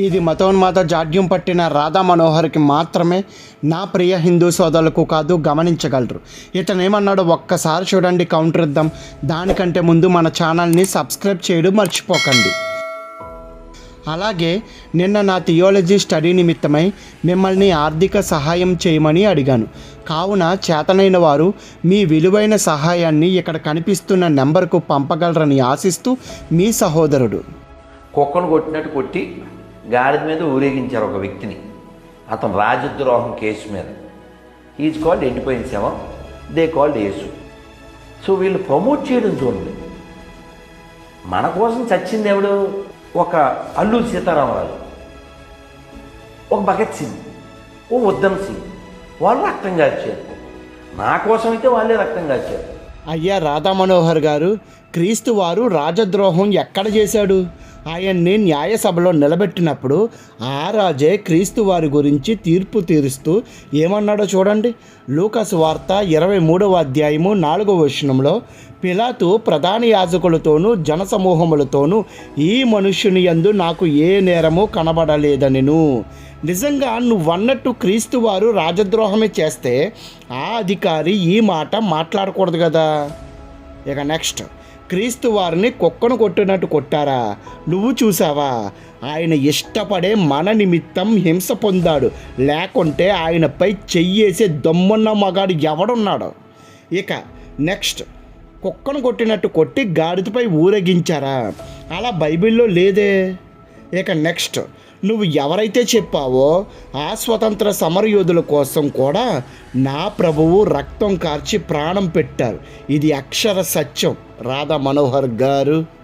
ఇది మతోన్మాత జాడ్యం పట్టిన రాధా మనోహర్కి మాత్రమే నా ప్రియ హిందూ సోదరులకు కాదు గమనించగలరు. ఇతను ఏమన్నాడో ఒక్కసారి చూడండి కౌంటర్ ఇద్దాం. దానికంటే ముందు మన ఛానల్ని సబ్స్క్రైబ్ చేయడం మర్చిపోకండి. అలాగే నిన్న నా థియాలజీ స్టడీ నిమిత్తమై మిమ్మల్ని ఆర్థిక సహాయం చేయమని అడిగాను. కావున చేతనైన వారు మీ విలువైన సహాయాన్ని ఇక్కడ కనిపిస్తున్న నెంబర్కు పంపగలరని ఆశిస్తూ మీ సహోదరుడు. కుక్కను కొట్టినట్టు కొట్టి గాడిద మీద ఊరేగించారు ఒక వ్యక్తిని. అతను రాజద్రోహం కేసు మీద. ఈజ్ కాల్డ్ ఎండిపోయిన శవం. దే కాల్డ్ యేసు సో వీళ్ళు ప్రమోట్ చేయడం చూడండి. మన కోసం చచ్చింది ఎవడు? ఒక అల్లూరి సీతారామరాజు ఒక భగత్ సింగ్. ఓ ఉద్దమ్ సింగ్. వాళ్ళు రక్తం కాచారు నా కోసం అయితే వాళ్ళే రక్తం కాచారు అయ్యా రాధా మనోహర్ గారు క్రీస్తు వారు రాజద్రోహం ఎక్కడ చేశాడు? ఆయన్ని న్యాయసభలో నిలబెట్టినప్పుడు ఆ రాజే క్రీస్తు వారి గురించి తీర్పు తీరుస్తూ ఏమన్నాడో చూడండి. లూకస్ వార్త ఇరవై మూడవ అధ్యాయము నాలుగవ వచనంలో పిలాతు ప్రధాన యాజకులతోనూ జనసమూహములతోనూ ఈ మనుష్యుని యందు నాకు ఏ నేరము కనబడలేదనిను. నిజంగా నువ్వన్నట్టు క్రీస్తు వారు రాజద్రోహమే చేస్తే ఆ అధికారి ఈ మాట మాట్లాడకూడదు కదా. ఇక నెక్స్ట్. క్రీస్తు వారిని కుక్కను కొట్టినట్టు కొట్టారా? నువ్వు చూసావా ఆయన ఇష్టపడే మన నిమిత్తం హింస పొందాడు. లేకుంటే ఆయనపై చెయ్యేసే దమ్మున్న మగాడు ఎవడున్నాడు? ఇక నెక్స్ట్. కుక్కను కొట్టినట్టు కొట్టి గాడిదపై ఊరేగించారా? అలా బైబిల్లో లేదే. ఇక నెక్స్ట్. నువ్వు ఎవరైతే చెప్పావో ఆ స్వతంత్ర సమరయోధుల కోసం కూడా నా ప్రభువు రక్తం కార్చి ప్రాణం పెట్టారు. ఇది అక్షర సత్యం. రాధా మనోహర్ గారు.